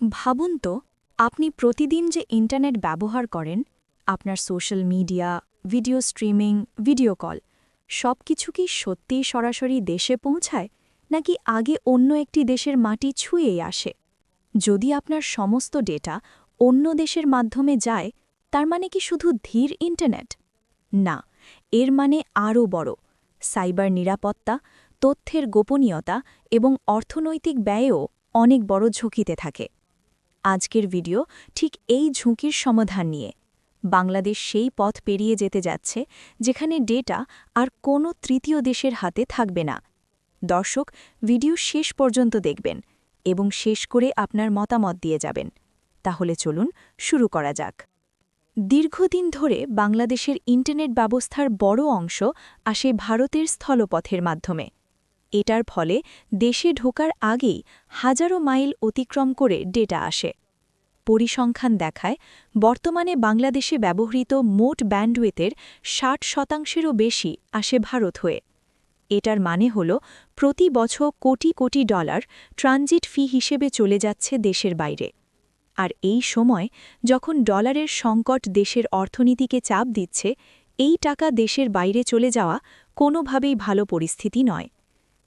ভাবুন তো, আপনি প্রতিদিন যে ইন্টারনেট ব্যবহার করেন, আপনার social media video streaming video call সব কিছু কি সত্যিই সরাসরি দেশে পৌঁছায়, নাকি আগে অন্য একটি দেশের মাটি ছুঁয়েই আসে? যদি আপনার সমস্ত ডেটা অন্য দেশের মাধ্যমে যায়, তার মানে কি শুধু ধীর ইন্টারনেট না, এর মানে আরও বড় সাইবার নিরাপত্তা, তথ্যের গোপনীয়তা এবং অর্থনৈতিক ব্যয়ও অনেক বড় ঝুঁকিতে থাকে। আজকের ভিডিও ঠিক এই ঝুঁকির সমাধান নিয়ে। বাংলাদেশ সেই পথ পেরিয়ে যেতে যাচ্ছে, যেখানে ডেটা আর কোনো তৃতীয় দেশের হাতে থাকবে না। দর্শক, ভিডিও শেষ পর্যন্ত দেখবেন এবং শেষ করে আপনার মতামত দিয়ে যাবেন। তাহলে চলুন শুরু করা যাক। দীর্ঘদিন ধরে বাংলাদেশের ইন্টারনেট ব্যবস্থার বড় অংশ আসে ভারতের স্থলপথের মাধ্যমে। এটার ফলে দেশে ঢোকার আগেই হাজারো মাইল অতিক্রম করে ডেটা আসে। পরিসংখ্যান দেখায়, বর্তমানে বাংলাদেশে ব্যবহৃত মোট ব্যান্ডউইথের ষাট শতাংশেরও বেশি আসে ভারত হয়ে। এটার মানে হল প্রতি বছর কোটি কোটি ডলার ট্রানজিট ফি হিসেবে চলে যাচ্ছে দেশের বাইরে। আর এই সময় যখন ডলারের সংকট দেশের অর্থনীতিকে চাপ দিচ্ছে, এই টাকা দেশের বাইরে চলে যাওয়া কোনোভাবেই ভালো পরিস্থিতি নয়।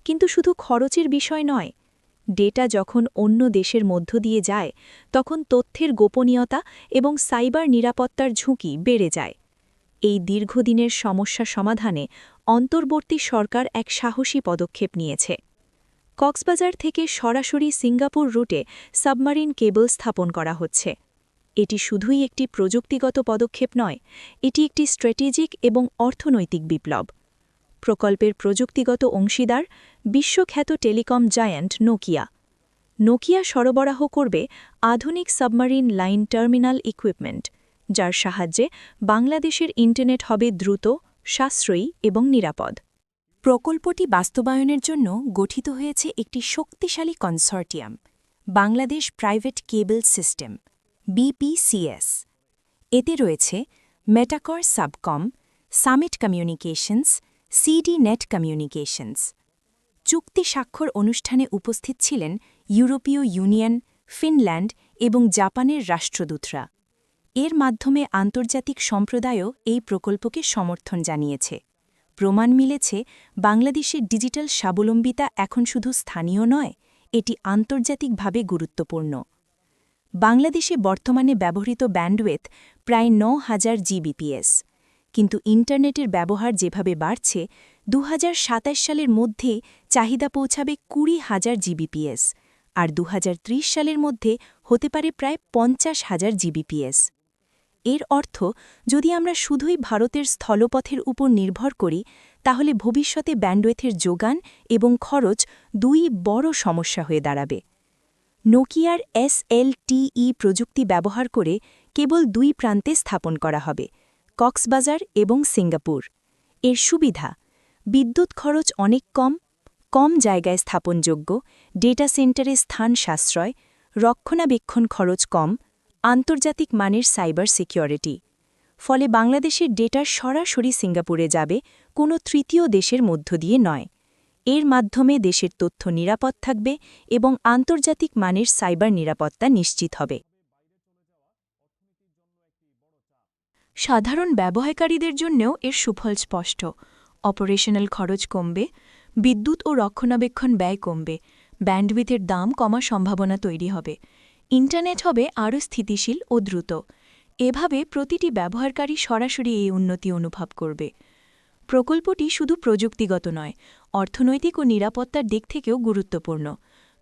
কিন্তু শুধু খরচের বিষয় নয়। ডেটা যখন অন্য দেশের মধ্য দিয়ে যায়, তখন তথ্যের গোপনীয়তা এবং সাইবার নিরাপত্তার ঝুঁকি বেড়ে যায়। এই দীর্ঘদিনের সমস্যা সমাধানে অন্তর্বর্তী সরকার এক সাহসী পদক্ষেপ নিয়েছে। কক্সবাজার থেকে সরাসরি সিঙ্গাপুর রুটে সাবমারিন কেবল স্থাপন করা হচ্ছে। এটি শুধুই একটি প্রযুক্তিগত পদক্ষেপ নয়, এটি একটি স্ট্র্যাটেজিক এবং অর্থনৈতিক বিপ্লব। প্রকল্পের প্রযুক্তিগত অংশীদার বিশ্বখ্যাত টেলিকম জায়ান্ট নোকিয়া। নোকিয়া সরবরাহ করবে আধুনিক সাবমারিন লাইন টার্মিনাল ইকুইপমেন্ট, যার সাহায্যে বাংলাদেশের ইন্টারনেট হবে দ্রুত, সাশ্রয়ী এবং নিরাপদ। প্রকল্পটি বাস্তবায়নের জন্য গঠিত হয়েছে একটি শক্তিশালী consortium, Bangladesh private cable system, BPCS. এতে রয়েছে Metacore Subcom, Summit Communications CD Net Communications. চুক্তি স্বাক্ষর অনুষ্ঠানে উপস্থিত ছিলেন ইউরোপীয় ইউনিয়ন, ফিনল্যান্ড এবং জাপানের রাষ্ট্রদূতরা। এর মাধ্যমে আন্তর্জাতিক সম্প্রদায়ও এই প্রকল্পকে সমর্থন জানিয়েছে। প্রমাণ মিলেছে, বাংলাদেশের ডিজিটাল স্বাবলম্বিতা এখন শুধু স্থানীয় নয়, এটি আন্তর্জাতিকভাবে গুরুত্বপূর্ণ। বাংলাদেশে বর্তমানে ব্যবহৃত ব্যান্ডওয়েথ প্রায় ন হাজার জিবিপিএস। কিন্তু ইন্টারনেটের ব্যবহার যেভাবে বাড়ছে দু হাজার সাতাশ সালের মধ্যে চাহিদা পৌঁছাবে কুড়ি হাজার জিবিপিএস, আর দু হাজার ত্রিশ সালের মধ্যে হতে পারে প্রায় পঞ্চাশ হাজার জিবিপিএস। এর অর্থ, যদি আমরা শুধুই ভারতের স্থলপথের উপর নির্ভর করি, তাহলে ভবিষ্যতে ব্যান্ডওয়েথের যোগান এবং খরচ দুই বড় সমস্যা হয়ে দাঁড়াবে। নোকিয়ার এসএলটিই প্রযুক্তি ব্যবহার করে কেবল দুই প্রান্তে স্থাপন করা হবে। কক্সবাজার এবং সিঙ্গাপুর। এর সুবিধা, বিদ্যুৎ খরচ অনেক কম কম জায়গায় স্থাপনযোগ্য, ডেটা সেন্টারে স্থান সাশ্রয়, রক্ষণাবেক্ষণ খরচ কম, আন্তর্জাতিক মানের সাইবার সিকিউরিটি। ফলে বাংলাদেশের ডেটা সরাসরি সিঙ্গাপুরে যাবে কোনো তৃতীয় দেশের মধ্য দিয়ে নয়। এর মাধ্যমে দেশের তথ্য নিরাপদ থাকবে এবং আন্তর্জাতিক মানের সাইবার নিরাপত্তা নিশ্চিত হবে। সাধারণ ব্যবহারকারীদের জন্যও এর সুফল স্পষ্ট। অপারেশনাল খরচ কমবে, বিদ্যুৎ ও রক্ষণাবেক্ষণ ব্যয় কমবে, ব্যান্ডউইথের দাম কমা সম্ভাবনা তৈরি হবে। ইন্টারনেট হবে আরও স্থিতিশীল ও দ্রুত। এভাবে প্রতিটি ব্যবহারকারী সরাসরি এই উন্নতি অনুভব করবে। প্রকল্পটি শুধু প্রযুক্তিগত নয়, অর্থনৈতিক ও নিরাপত্তার দিক থেকেও গুরুত্বপূর্ণ।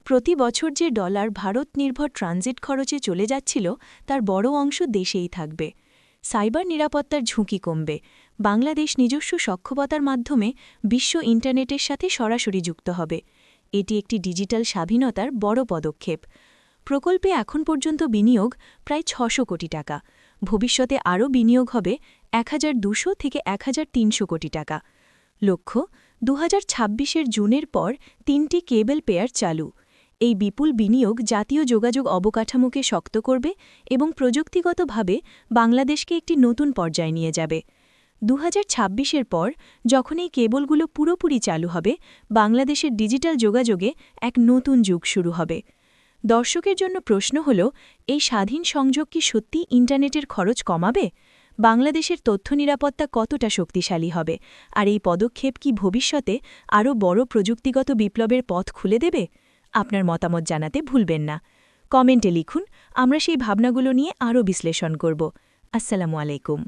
প্রতি বছর যে ডলার ভারত নির্ভর ট্রানজিট খরচে চলে যাচ্ছিল, তার বড় অংশ দেশেই থাকবে। সাইবার নিরাপত্তার ঝুঁকি কমবে। বাংলাদেশ নিজস্ব সক্ষমতার মাধ্যমে বিশ্ব ইন্টারনেটের সাথে সরাসরি যুক্ত হবে। এটি একটি ডিজিটাল স্বাধীনতার বড় পদক্ষেপ। প্রকল্পে এখন পর্যন্ত বিনিয়োগ প্রায় ছশো কোটি টাকা। ভবিষ্যতে আরও বিনিয়োগ হবে এক থেকে এক হাজার তিনশো কোটি টাকা। লক্ষ্য দু হাজার জুনের পর তিনটি কেবল পেয়ার চালু। এই বিপুল বিনিয়োগ জাতীয় যোগাযোগ অবকাঠামোকে শক্ত করবে এবং প্রযুক্তিগতভাবে বাংলাদেশকে একটি নতুন পর্যায়ে নিয়ে যাবে। দু হাজার পর, যখন এই কেবলগুলো পুরোপুরি চালু হবে, বাংলাদেশের ডিজিটাল যোগাযোগে এক নতুন যুগ শুরু হবে। দর্শকের জন্য প্রশ্ন হল, এই স্বাধীন সংযোগ কি সত্যি ইন্টারনেটের খরচ কমাবে? বাংলাদেশের তথ্য নিরাপত্তা কতটা শক্তিশালী হবে? আর এই পদক্ষেপ কি ভবিষ্যতে আরও বড় প্রযুক্তিগত বিপ্লবের পথ খুলে দেবে? আপনার মতামত জানাতে ভুলবেন না। কমেন্টে লিখুন, আমরা সেই ভাবনাগুলো নিয়ে আরও বিশ্লেষণ করব। আসসালামু আলাইকুম।